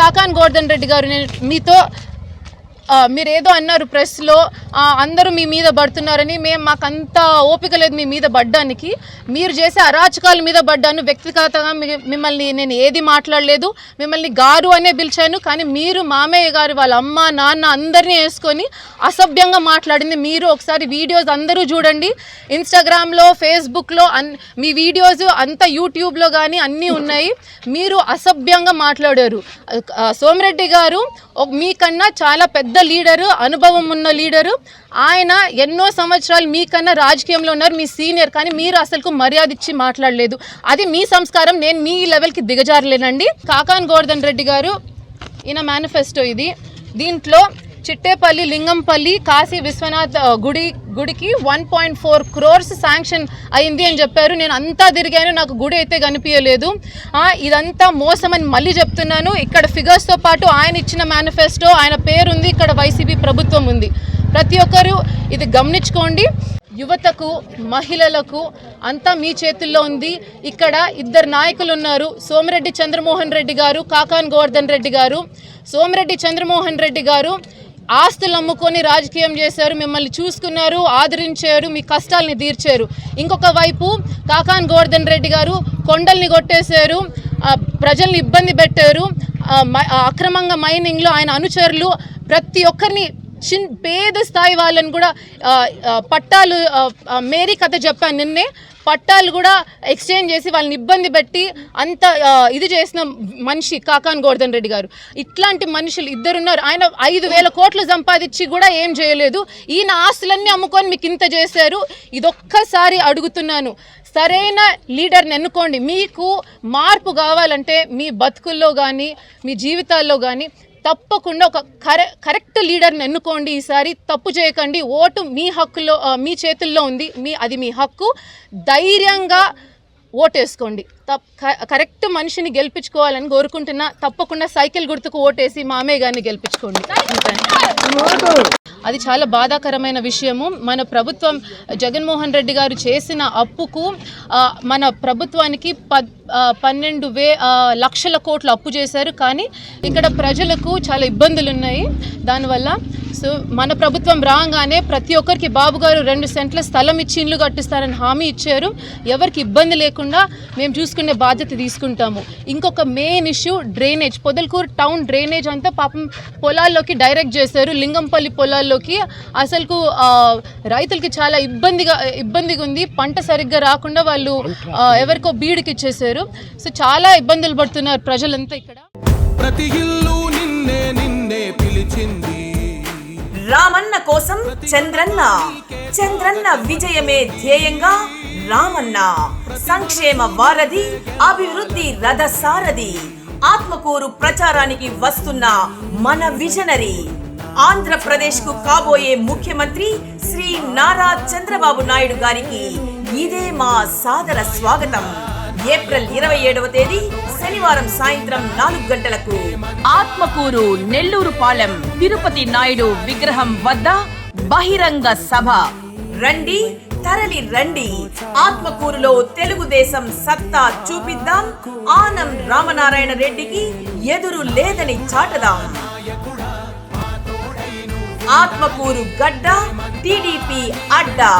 కాకాన్ గోవర్ధన్ రెడ్డి గారు నేను మీతో మీరు ఏదో అన్నారు ప్రెస్లో అందరూ మీ మీద పడుతున్నారని మేము మాకంత ఓపిక లేదు మీ మీద పడ్డానికి. మీరు చేసే అరాచకాల మీద పడ్డాను వ్యక్తిగతంగా మిమ్మల్ని నేను ఏది మాట్లాడలేదు మిమ్మల్ని గారు అనే పిలిచాను కానీ మీరు మామయ్య గారు వాళ్ళ అమ్మ నాన్న అందరినీ వేసుకొని అసభ్యంగా మాట్లాడింది. మీరు ఒకసారి వీడియోస్ అందరూ చూడండి. ఇన్స్టాగ్రామ్లో ఫేస్బుక్లో అన్ మీ వీడియోస్ అంతా యూట్యూబ్లో కానీ అన్నీ ఉన్నాయి. మీరు అసభ్యంగా మాట్లాడారు. సోమిరెడ్డి గారు మీకన్నా చాలా పెద్ద లీడరు అనుభవం ఉన్న లీడరు ఆయన ఎన్నో సంవత్సరాలు మీకన్నా రాజకీయంలో ఉన్నారు మీ సీనియర్ కానీ మీరు అసలుకు మర్యాద ఇచ్చి మాట్లాడలేదు. అది మీ సంస్కారం నేను మీ లెవెల్కి దిగజారలేనండి. కాకాన్ గోవర్ధన్ రెడ్డి గారు ఈయన మేనిఫెస్టో ఇది. దీంట్లో చిట్టేపల్లి లింగంపల్లి కాశీ విశ్వనాథ్ గుడి గుడికి one point four crores sanction అయింది అని చెప్పారు. నేను అంతా తిరిగాను నాకు గుడి అయితే కనిపించలేదు. ఇదంతా మోసం అని మళ్ళీ చెప్తున్నాను. ఇక్కడ ఫిగర్స్తో పాటు ఆయన ఇచ్చిన మేనిఫెస్టో ఆయన పేరుంది ఇక్కడ వైసీపీ ప్రభుత్వం ఉంది. ప్రతి ఒక్కరూ ఇది గమనించుకోండి. యువతకు మహిళలకు అంతా మీ చేతుల్లో ఉంది. ఇక్కడ ఇద్దరు నాయకులు ఉన్నారు. సోమిరెడ్డి చంద్రమోహన్ రెడ్డి గారు కాకాన్ గోవర్ధన్ రెడ్డి గారు. సోమిరెడ్డి చంద్రమోహన్ రెడ్డి గారు ఆస్తులు అమ్ముకొని రాజకీయం చేశారు మిమ్మల్ని చూసుకున్నారు ఆదరించారు మీ కష్టాలని తీర్చారు. ఇంకొక వైపు కాకాన్ గోవర్ధన్ రెడ్డి గారు కొండల్ని కొట్టేశారు ప్రజల్ని ఇబ్బంది పెట్టారు అక్రమంగా మైనింగ్లో ఆయన అనుచరులు ప్రతి ఒక్కరిని చిన్ పేద స్థాయి వాళ్ళని కూడా పట్టాలు మేరీ కథ చెప్పాను నిన్నే. పట్టాలు కూడా ఎక్స్చేంజ్ చేసి వాళ్ళని ఇబ్బంది పెట్టి అంత ఇది చేసిన మనిషి కాకాన్ గోవర్ధన్ రెడ్డి గారు. ఇట్లాంటి మనుషులు ఇద్దరున్నారు. ఆయన ఐదు వేల కోట్లు సంపాదించి కూడా ఏం చేయలేదు. ఈయన ఆస్తులన్నీ అమ్ముకొని మీకు ఇంత చేశారు. ఇదొక్కసారి అడుగుతున్నాను. సరైన లీడర్ని ఎన్నుకోండి. మీకు మార్పు కావాలంటే మీ బతుకుల్లో కానీ మీ జీవితాల్లో కానీ తప్పకుండా ఒక కరె కరెక్ట్ లీడర్ని ఎన్నుకోండి ఈసారి. తప్పు చేయకండి. ఓటు మీ హక్కులో మీ చేతుల్లో ఉంది. మీ అది మీ హక్కు. ధైర్యంగా ఓటేసుకోండి. తప్ క- కరెక్ట్ మనిషిని గెలిపించుకోవాలని కోరుకుంటున్నా. తప్పకుండా సైకిల్ గుర్తుకు ఓటేసి మామయ్య గారిని గెలిపించుకోండి. అది చాలా బాధాకరమైన విషయము. మన ప్రభుత్వం జగన్మోహన్ రెడ్డి గారు చేసిన అప్పుకు మన ప్రభుత్వానికి పద్ పన్నెండు వే లక్షల కోట్లు అప్పు చేశారు. కానీ ఇక్కడ ప్రజలకు చాలా ఇబ్బందులు ఉన్నాయి దానివల్ల సో మన ప్రభుత్వం రాగానే ప్రతి ఒక్కరికి బాబు గారు రెండు సెంట్ల స్థలం ఇచ్చి ఇల్లు కట్టిస్తారని హామీ ఇచ్చారు. ఎవరికి ఇబ్బంది లేకుండా మేము చూసుకునే బాధ్యత తీసుకుంటాము. ఇంకొక main issue drainage. Podalakuru town drainage అంతా పాపం పొలాల్లోకి డైరెక్ట్ చేశారు. లింగంపల్లి పొలాల్లోకి. అసలుకు రైతులకి చాలా ఇబ్బందిగా ఇబ్బందిగా ఉంది. పంట సరిగ్గా రాకుండా వాళ్ళు ఎవరికో బీడుకి ఇచ్చేసారు సో చాలా ఇబ్బందులు పడుతున్నారు ప్రజలంతా ఇక్కడ. ప్రతి ఇల్లు నిన్నే నిన్నే పిలిచింది. కోసం చంద్రన్న. చంద్రన్న విజయమే ధ్యేయంగా రామన్న. సంక్షేమ వారధి అభివృద్ధి రథ సారథి ఆత్మకూరు ప్రచారానికి వస్తున్న మన విజనరీ. ఆంధ్రప్రదేశ్కు కాబోయే ముఖ్యమంత్రి శ్రీ నారా చంద్రబాబు నాయుడు గారికి ఇదే మా సాదర స్వాగతం. ఏప్రిల్ ఇరవై ఏడవ తేదీ శనివారం సాయంత్రం నాలుగు గంటలకు. ఆత్మకూరు నెల్లూరు పాలెం తిరుపతి నాయుడు విగ్రహం వద్ద బహిరంగ సభ. రండి తరలి రండి. ఆత్మకూరులో తెలుగుదేశం సత్తా చూపిద్దాం. ఆనం రామనారాయణ రెడ్డికి ఎదురు లేదని చాటదాం. ఆత్మకూరు గడ్డ టీడీపీ అడ్డా.